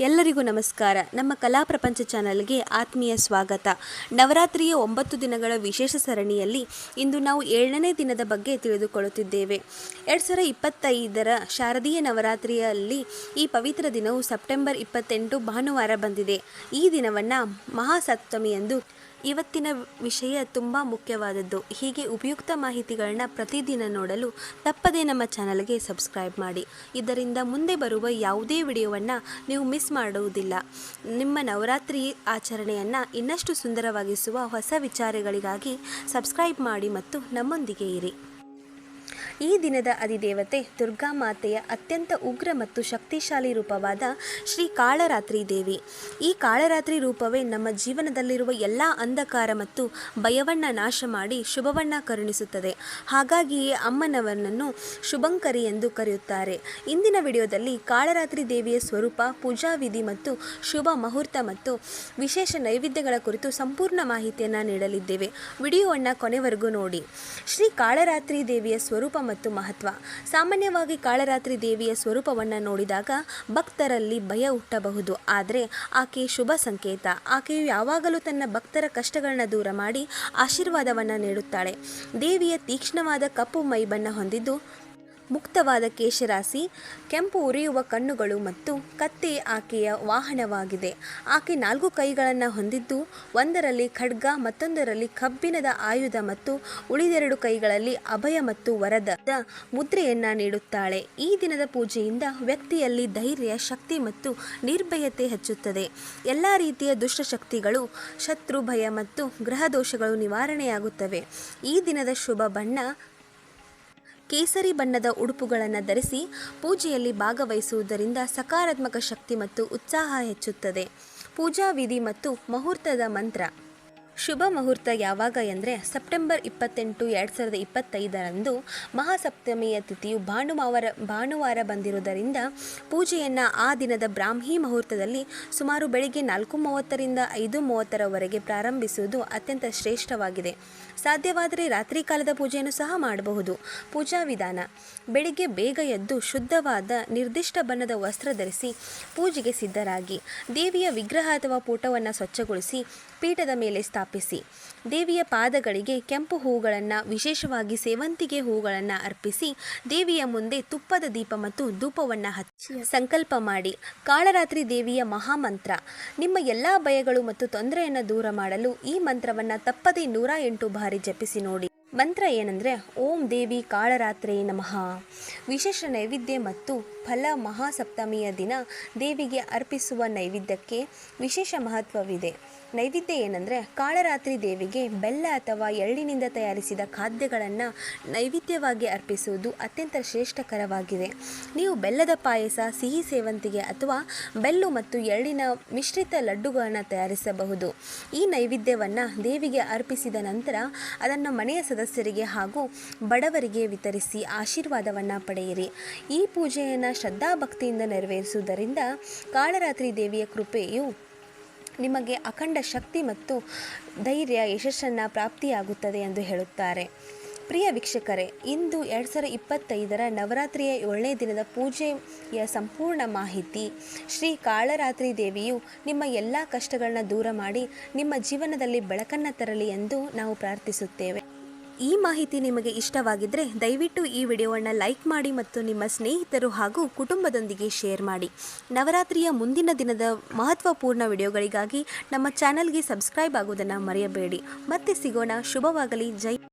ಎಲ್ಲರಿಗೂ ನಮಸ್ಕಾರ. ನಮ್ಮ ಕಲಾ ಪ್ರಪಂಚ ಚಾನಲ್ಗೆ ಆತ್ಮೀಯ ಸ್ವಾಗತ. ನವರಾತ್ರಿಯ ಒಂಬತ್ತು ದಿನಗಳ ವಿಶೇಷ ಸರಣಿಯಲ್ಲಿ ಇಂದು ನಾವು ಏಳನೇ ದಿನದ ಬಗ್ಗೆ ತಿಳಿದುಕೊಳ್ಳುತ್ತಿದ್ದೇವೆ. ಎರಡು ಸಾವಿರ ಇಪ್ಪತ್ತೈದರ ಶಾರದೀಯ ನವರಾತ್ರಿಯಲ್ಲಿ ಈ ಪವಿತ್ರ ದಿನವು ಸೆಪ್ಟೆಂಬರ್ ಇಪ್ಪತ್ತೆಂಟು ಭಾನುವಾರ ಬಂದಿದೆ. ಈ ದಿನವನ್ನು ಮಹಾಸಪ್ತಮಿ ಎಂದು ಇವತ್ತಿನ ವಿಷಯ ತುಂಬ ಮುಖ್ಯವಾದದ್ದು. ಹೀಗೆ ಉಪಯುಕ್ತ ಮಾಹಿತಿಗಳನ್ನ ಪ್ರತಿದಿನ ನೋಡಲು ತಪ್ಪದೇ ನಮ್ಮ ಚಾನಲ್ಗೆ ಸಬ್ಸ್ಕ್ರೈಬ್ ಮಾಡಿ. ಇದರಿಂದ ಮುಂದೆ ಬರುವ ಯಾವುದೇ ವಿಡಿಯೋವನ್ನು ನೀವು ಮಿಸ್ ಮಾಡುವುದಿಲ್ಲ. ನಿಮ್ಮ ನವರಾತ್ರಿ ಆಚರಣೆಯನ್ನು ಇನ್ನಷ್ಟು ಸುಂದರವಾಗಿಸುವ ಹೊಸ ವಿಚಾರಗಳಿಗಾಗಿ ಸಬ್ಸ್ಕ್ರೈಬ್ ಮಾಡಿ ಮತ್ತು ನಮ್ಮೊಂದಿಗೆ ಇರಿ. ಈ ದಿನದ ಅಧಿದೇವತೆ ದುರ್ಗಾ ಮಾತೆಯ ಅತ್ಯಂತ ಉಗ್ರ ಮತ್ತು ಶಕ್ತಿಶಾಲಿ ರೂಪವಾದ ಶ್ರೀ ಕಾಳರಾತ್ರಿ ದೇವಿ. ಈ ಕಾಳರಾತ್ರಿ ರೂಪವೇ ನಮ್ಮ ಜೀವನದಲ್ಲಿರುವ ಎಲ್ಲ ಅಂಧಕಾರ ಮತ್ತು ಭಯವನ್ನು ನಾಶ ಮಾಡಿ ಶುಭವನ್ನು ಕರುಣಿಸುತ್ತದೆ. ಹಾಗಾಗಿಯೇ ಅಮ್ಮನವರನ್ನು ಶುಭಂಕರಿ ಎಂದು ಕರೆಯುತ್ತಾರೆ. ಇಂದಿನ ವಿಡಿಯೋದಲ್ಲಿ ಕಾಳರಾತ್ರಿ ದೇವಿಯ ಸ್ವರೂಪ, ಪೂಜಾ ವಿಧಿ ಮತ್ತು ಶುಭ ಮುಹೂರ್ತ ಮತ್ತು ವಿಶೇಷ ನೈವೇದ್ಯಗಳ ಕುರಿತು ಸಂಪೂರ್ಣ ಮಾಹಿತಿಯನ್ನು ನೀಡಲಿದ್ದೇವೆ. ವಿಡಿಯೋವನ್ನು ಕೊನೆವರೆಗೂ ನೋಡಿ. ಶ್ರೀ ಕಾಳರಾತ್ರಿ ದೇವಿಯ ಸ್ವರೂಪ ಮತ್ತು ಮಹತ್ವ. ಸಾಮಾನ್ಯವಾಗಿ ಕಾಳರಾತ್ರಿ ದೇವಿಯ ಸ್ವರೂಪವನ್ನು ನೋಡಿದಾಗ ಭಕ್ತರಲ್ಲಿ ಭಯ ಹುಟ್ಟಬಹುದು. ಆದರೆ ಆಕೆ ಶುಭ ಸಂಕೇತ. ಆಕೆಯು ಯಾವಾಗಲೂ ತನ್ನ ಭಕ್ತರ ಕಷ್ಟಗಳನ್ನು ದೂರ ಮಾಡಿ ಆಶೀರ್ವಾದವನ್ನು ನೀಡುತ್ತಾಳೆ. ದೇವಿಯ ತೀಕ್ಷ್ಣವಾದ ಕಪ್ಪು ಮೈಬಣ್ಣ ಹೊಂದಿದ್ದು ಮುಕ್ತವಾದ ಕೇಶರಾಸಿ ಕೆಂಪು ಉರಿಯುವ ಕಣ್ಣುಗಳು ಮತ್ತು ಕತ್ತೆ ಆಕೆಯ ವಾಹನವಾಗಿದೆ. ಆಕೆ ನಾಲ್ಕು ಕೈಗಳನ್ನು ಹೊಂದಿದ್ದು, ಒಂದರಲ್ಲಿ ಖಡ್ಗ, ಮತ್ತೊಂದರಲ್ಲಿ ಕಬ್ಬಿಣದ ಆಯುಧ ಮತ್ತು ಉಳಿದೆರಡು ಕೈಗಳಲ್ಲಿ ಅಭಯ ಮತ್ತು ವರದ ಮುದ್ರೆಯನ್ನು ನೀಡುತ್ತಾಳೆ. ಈ ದಿನದ ಪೂಜೆಯಿಂದ ವ್ಯಕ್ತಿಯಲ್ಲಿ ಧೈರ್ಯ, ಶಕ್ತಿ ಮತ್ತು ನಿರ್ಭಯತೆ ಹೆಚ್ಚುತ್ತದೆ. ಎಲ್ಲ ರೀತಿಯ ದುಷ್ಟಶಕ್ತಿಗಳು ಶತ್ರು ಭಯ ಮತ್ತು ಗ್ರಹ ದೋಷಗಳು ನಿವಾರಣೆಯಾಗುತ್ತವೆ. ಈ ದಿನದ ಶುಭ ಬಣ್ಣ ಕೇಸರಿ ಬಣ್ಣದ ಉಡುಪುಗಳನ್ನು ಧರಿಸಿ ಪೂಜೆಯಲ್ಲಿ ಭಾಗವಹಿಸುವುದರಿಂದ ಸಕಾರಾತ್ಮಕ ಶಕ್ತಿ ಮತ್ತು ಉತ್ಸಾಹ ಹೆಚ್ಚುತ್ತದೆ. ಪೂಜಾ ವಿಧಿ ಮತ್ತು ಮುಹೂರ್ತದ ಮಂತ್ರ. ಶುಭ ಮುಹೂರ್ತ ಯಾವಾಗ ಎಂದರೆ ಸೆಪ್ಟೆಂಬರ್ ಇಪ್ಪತ್ತೆಂಟು ಎರಡು ಸಾವಿರದ ಇಪ್ಪತ್ತೈದರಂದು ಮಹಾಸಪ್ತಮಿಯ ತಿಥಿಯು ಭಾನುವಾರ ಭಾನುವಾರ ಬಂದಿರುವುದರಿಂದ ಪೂಜೆಯನ್ನು ಆ ದಿನದ ಬ್ರಾಹ್ಮಿ ಮುಹೂರ್ತದಲ್ಲಿ ಸುಮಾರು ಬೆಳಿಗ್ಗೆ ನಾಲ್ಕು ಮೂವತ್ತರಿಂದ ಐದು ಮೂವತ್ತರವರೆಗೆ ಪ್ರಾರಂಭಿಸುವುದು ಅತ್ಯಂತ ಶ್ರೇಷ್ಠವಾಗಿದೆ. ಸಾಧ್ಯವಾದರೆ ರಾತ್ರಿ ಕಾಲದ ಪೂಜೆಯನ್ನು ಸಹ ಮಾಡಬಹುದು. ಪೂಜಾ ವಿಧಾನ. ಬೆಳಿಗ್ಗೆ ಬೇಗ ಎದ್ದು ಶುದ್ಧವಾದ ನಿರ್ದಿಷ್ಟ ಬಣ್ಣದ ವಸ್ತ್ರ ಧರಿಸಿ ಪೂಜೆಗೆ ಸಿದ್ಧರಾಗಿ ದೇವಿಯ ವಿಗ್ರಹ ಅಥವಾ ಪೂಟವನ್ನು ಸ್ವಚ್ಛಗೊಳಿಸಿ ಪೀಠದ ಮೇಲೆ ಸ್ಥಾಪಿಸಿ. ದೇವಿಯ ಪಾದಗಳಿಗೆ ಕೆಂಪು ಹೂಗಳನ್ನು, ವಿಶೇಷವಾಗಿ ಸೇವಂತಿಗೆ ಹೂಗಳನ್ನು ಅರ್ಪಿಸಿ, ದೇವಿಯ ಮುಂದೆ ತುಪ್ಪದ ದೀಪ ಮತ್ತು ಧೂಪವನ್ನು ಹಚ್ಚಿ, ಸಂಕಲ್ಪ ಮಾಡಿ. ಕಾಳರಾತ್ರಿ ದೇವಿಯ ಮಹಾಮಂತ್ರ. ನಿಮ್ಮ ಎಲ್ಲ ಭಯಗಳು ಮತ್ತು ತೊಂದರೆಯನ್ನು ದೂರ ಮಾಡಲು ಈ ಮಂತ್ರವನ್ನು ತಪ್ಪದೇ ನೂರ ಎಂಟು ಬಾರಿ ಜಪಿಸಿ ನೋಡಿ. ಮಂತ್ರ ಏನಂದರೆ, ಓಂ ದೇವಿ ಕಾಳರಾತ್ರಿ ನಮಃ. ವಿಶೇಷ ನೈವೇದ್ಯ ಮತ್ತು ಫಲ ಮಹಾಸಪ್ತಮಿಯ ದಿನ ದೇವಿಗೆ ಅರ್ಪಿಸುವ ನೈವೇದ್ಯಕ್ಕೆ ವಿಶೇಷ ಮಹತ್ವವಿದೆ. ನೈವೇದ್ಯ ಏನಂದರೆ ಕಾಳರಾತ್ರಿ ದೇವಿಗೆ ಬೆಲ್ಲ ಅಥವಾ ಎಳ್ಳಿನಿಂದ ತಯಾರಿಸಿದ ಖಾದ್ಯಗಳನ್ನು ನೈವೇದ್ಯವಾಗಿ ಅರ್ಪಿಸುವುದು ಅತ್ಯಂತ ಶ್ರೇಷ್ಠಕರವಾಗಿದೆ. ನೀವು ಬೆಲ್ಲದ ಪಾಯಸ, ಸಿಹಿ ಸೇವಂತಿಗೆ ಅಥವಾ ಬೆಲ್ಲು ಮತ್ತು ಎಳ್ಳಿನ ಮಿಶ್ರಿತ ಲಡ್ಡುಗಳನ್ನು ತಯಾರಿಸಬಹುದು. ಈ ನೈವೇದ್ಯವನ್ನು ದೇವಿಗೆ ಅರ್ಪಿಸಿದ ನಂತರ ಅದನ್ನು ಮನೆಯ ಸದಸ್ಯರಿಗೆ ಹಾಗೂ ಬಡವರಿಗೆ ವಿತರಿಸಿ ಆಶೀರ್ವಾದವನ್ನು ಪಡೆಯಿರಿ. ಈ ಪೂಜೆಯನ್ನು ಶ್ರದ್ಧಾಭಕ್ತಿಯಿಂದ ನೆರವೇರಿಸುವುದರಿಂದ ಕಾಳರಾತ್ರಿ ದೇವಿಯ ಕೃಪೆಯು ನಿಮಗೆ ಅಖಂಡ ಶಕ್ತಿ ಮತ್ತು ಧೈರ್ಯ, ಯಶಸ್ಸನ್ನು ಪ್ರಾಪ್ತಿಯಾಗುತ್ತದೆ ಎಂದು ಹೇಳುತ್ತಾರೆ. ಪ್ರಿಯ ವೀಕ್ಷಕರೇ, ಇಂದು ಎರಡು ಸಾವಿರ ಇಪ್ಪತ್ತೈದರ ನವರಾತ್ರಿಯ ಏಳನೇ ದಿನದ ಪೂಜೆಯ ಸಂಪೂರ್ಣ ಮಾಹಿತಿ. ಶ್ರೀ ಕಾಳರಾತ್ರಿ ದೇವಿಯು ನಿಮ್ಮ ಎಲ್ಲ ಕಷ್ಟಗಳನ್ನ ದೂರ ಮಾಡಿ ನಿಮ್ಮ ಜೀವನದಲ್ಲಿ ಬೆಳಕನ್ನು ತರಲಿ ಎಂದು ನಾವು ಪ್ರಾರ್ಥಿಸುತ್ತೇವೆ. ಈ ಮಾಹಿತಿ ನಿಮಗೆ ಇಷ್ಟವಾಗಿದ್ದರೆ ದಯವಿಟ್ಟು ಈ ವಿಡಿಯೋವನ್ನು ಲೈಕ್ ಮಾಡಿ ಮತ್ತು ನಿಮ್ಮ ಸ್ನೇಹಿತರು ಹಾಗೂ ಕುಟುಂಬದೊಂದಿಗೆ ಶೇರ್ ಮಾಡಿ. ನವರಾತ್ರಿಯ ಮುಂದಿನ ದಿನದ ಮಹತ್ವಪೂರ್ಣ ವಿಡಿಯೋಗಳಿಗಾಗಿ ನಮ್ಮ ಚಾನಲ್ಗೆ ಸಬ್ಸ್ಕ್ರೈಬ್ ಆಗುವುದನ್ನು ಮರೆಯಬೇಡಿ. ಮತ್ತೆ ಸಿಗೋಣ. ಶುಭವಾಗಲಿ. ಜೈ